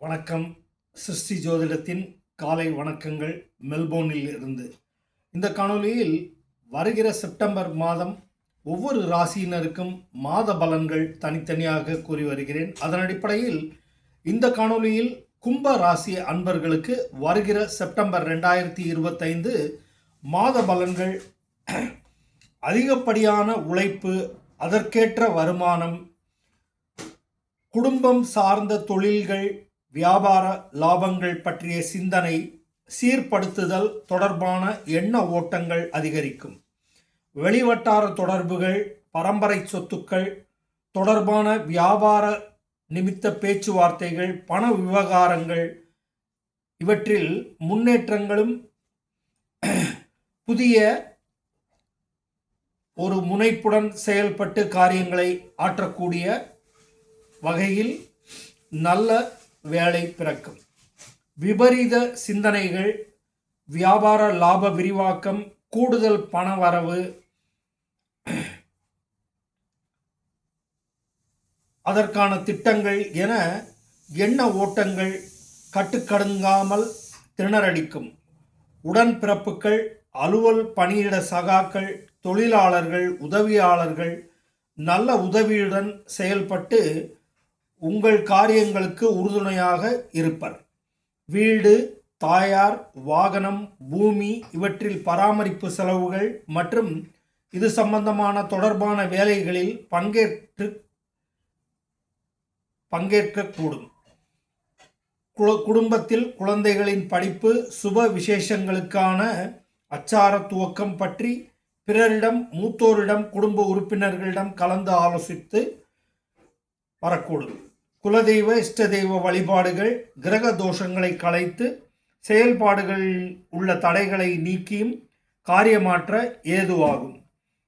வணக்கம். சிருஷ்டி ஜோதிடத்தின் காலை வணக்கங்கள் மெல்போர்னில் இருந்து இந்த காணொலியில் வருகிற செப்டம்பர் மாதம் ஒவ்வொரு ராசியினருக்கும் மாத பலன்கள் தனித்தனியாக கூறி வருகிறேன். அதன் அடிப்படையில் இந்த காணொளியில் கும்ப ராசி அன்பர்களுக்கு வருகிற செப்டம்பர் ரெண்டாயிரத்தி இருபத்தைந்து மாத பலன்கள் அதிகப்படியான உழைப்பு அதற்கேற்ற வருமானம் குடும்பம் சார்ந்த தொழில்கள் வியாபார லாபங்கள் பற்றிய சிந்தனை சீர்படுத்துதல் தொடர்பான எண்ண ஓட்டங்கள் அதிகரிக்கும். வெளிவட்டார தொடர்புகள் பரம்பரை சொத்துக்கள் தொடர்பான வியாபார நிமித்த பேச்சுவார்த்தைகள் பண விவகாரங்கள் இவற்றில் முன்னேற்றங்களும் புதிய ஒரு முனைப்புடன் செயல்பட்டு காரியங்களை ஆற்றக்கூடிய வகையில் நல்ல வேலை பிறக்கும். விபரீத சிந்தனைகள் வியாபார லாப விரிவாக்கம் கூடுதல் பண வரவு அதற்கான திட்டங்கள் என எண்ண ஓட்டங்கள் கட்டுக்கடுங்காமல் திணறடிக்கும். உடன்பிறப்புகள் அலுவல் பணியிட சகாக்கள் தொழிலாளர்கள் உதவியாளர்கள் நல்ல உதவியுடன் செயல்பட்டு உங்கள் காரியங்களுக்கு உறுதுணையாக இருப்பர். வீடு தாயார் வாகனம் பூமி இவற்றில் பராமரிப்பு செலவுகள் மற்றும் இது சம்பந்தமான தொடர்பான வேலைகளில் பங்கேற்று பங்கேற்கக்கூடும். குடும்பத்தில் குழந்தைகளின் படிப்பு சுப விசேஷங்களுக்கான அச்சார துவக்கம் பற்றி பிறரிடம் மூத்தோரிடம் குடும்ப உறுப்பினர்களிடம் கலந்து ஆலோசித்து வரக்கூடும். குலதெய்வ இஷ்ட தெய்வ வழிபாடுகள் கிரக தோஷங்களை களைத்து செயல்பாடுகளில் உள்ள தடைகளை நீக்கியும் காரியமாற்ற ஏதுவாகும்.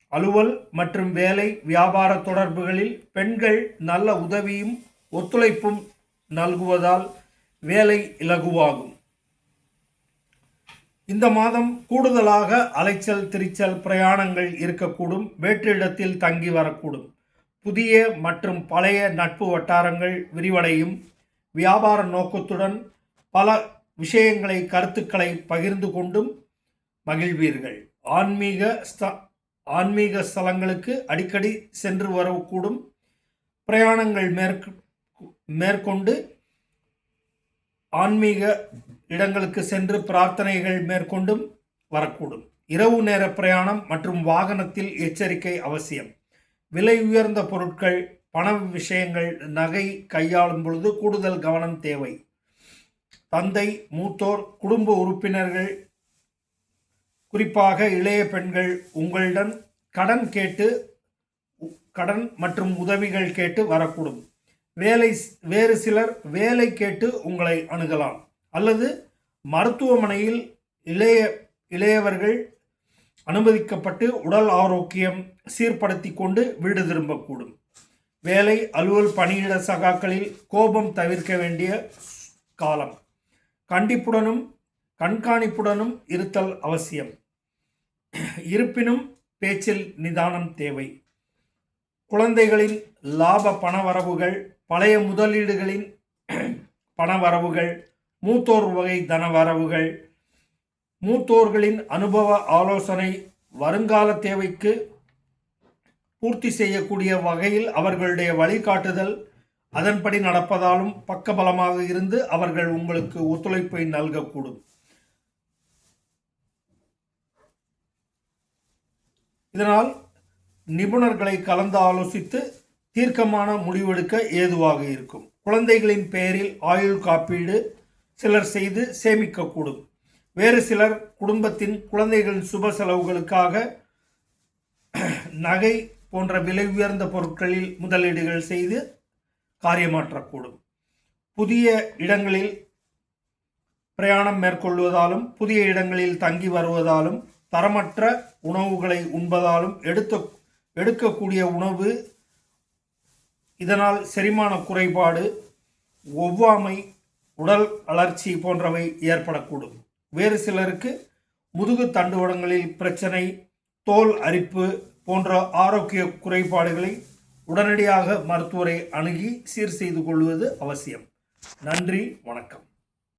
அலுவல் மற்றும் வேலை வியாபார தொடர்புகளில் பெண்கள் நல்ல உதவியும் ஒத்துழைப்பும் நல்குவதால் வேலை இலகுவாகும். இந்த மாதம் கூடுதலாக அலைச்சல் திரிச்சல் பிரயாணங்கள் இருக்கக்கூடும். வேற்றிடத்தில் தங்கி வரக்கூடும். புதிய மற்றும் பழைய நட்பு வட்டாரங்கள் விரிவடையும். வியாபார நோக்கத்துடன் பல விஷயங்களை கருத்துக்களை பகிர்ந்து கொண்டும் மகிழ்வீர்கள். ஆன்மீக ஸ்த ஆன்மீக ஸ்தலங்களுக்கு அடிக்கடி சென்று வரக்கூடும் பிரயாணங்கள் மேற்கு மேற்கொண்டு ஆன்மீக இடங்களுக்கு சென்று பிரார்த்தனைகள் மேற்கொண்டும் வரக்கூடும். இரவு நேர பிரயாணம் மற்றும் வாகனத்தில் எச்சரிக்கை அவசியம். விலை உயர்ந்த பொருட்கள் பண விஷயங்கள் நகை கையாளும் பொழுது கூடுதல் கவனம் தேவை. தந்தை மூத்தோர் குடும்ப உறுப்பினர்கள் குறிப்பாக இளைய பெண்கள் உங்களிடம் கடன் கேட்டு உ- கடன் மற்றும் உதவிகள் கேட்டு வரக்கூடும். வேலை வேறு சிலர் வேலை கேட்டு உங்களை அணுகலாம். அல்லது மருத்துவமனையில் இளைய இளையவர்கள் அனுமதிக்கப்பட்டு உடல் ஆரோக்கியம் சீர்படுத்தி கொண்டு வீடு திரும்பக்கூடும். வேலை அலுவல் பணியிட சகாக்களில் கோபம் தவிர்க்க வேண்டிய காலம். கண்டிப்புடனும் கண்காணிப்புடனும் இருத்தல் அவசியம். இருப்பினும் பேச்சில் நிதானம் தேவை. குழந்தைகளின் லாப பணவரவுகள் பழைய முதலீடுகளின் பணவரவுகள் மூத்தோர் வகை தனவரவுகள் மூத்தோர்களின் அனுபவ ஆலோசனை வருங்கால தேவைக்கு பூர்த்தி செய்யக்கூடிய வகையில் அவர்களுடைய வழிகாட்டுதல் அதன்படி நடப்பதாலும் பக்கபலமாக இருந்து அவர்கள் உங்களுக்கு ஒத்துழைப்பை நல்கக்கூடும். இதனால் நிபுணர்களை கலந்து ஆலோசித்து தீர்க்கமான முடிவெடுக்க ஏதுவாக இருக்கும். குழந்தைகளின் பெயரில் ஆயுள் காப்பீடு சிலர் செய்து சேமிக்கக்கூடும். வேறு சிலர் குடும்பத்தின் குழந்தைகளின் சுப செலவுகளுக்காக நகை போன்ற விலை உயர்ந்த பொருட்களில் முதலீடுகள் செய்து காரியமாற்றக்கூடும். புதிய இடங்களில் பிரயாணம் மேற்கொள்வதாலும் புதிய இடங்களில் தங்கி வருவதாலும் தரமற்ற உணவுகளை உண்பதாலும் எடுத்த எடுக்கக்கூடிய உணவு இதனால் செரிமான குறைபாடு ஒவ்வாமை உடல் அழற்சி போன்றவை ஏற்படக்கூடும். வேறு சிலருக்கு முதுகு தண்டுவடங்களில் பிரச்சனை தோல் அரிப்பு போன்ற ஆரோக்கிய குறைபாடுகளை உடனடியாக மருத்துவரை அணுகி சீர் செய்து கொள்வது அவசியம். நன்றி வணக்கம்.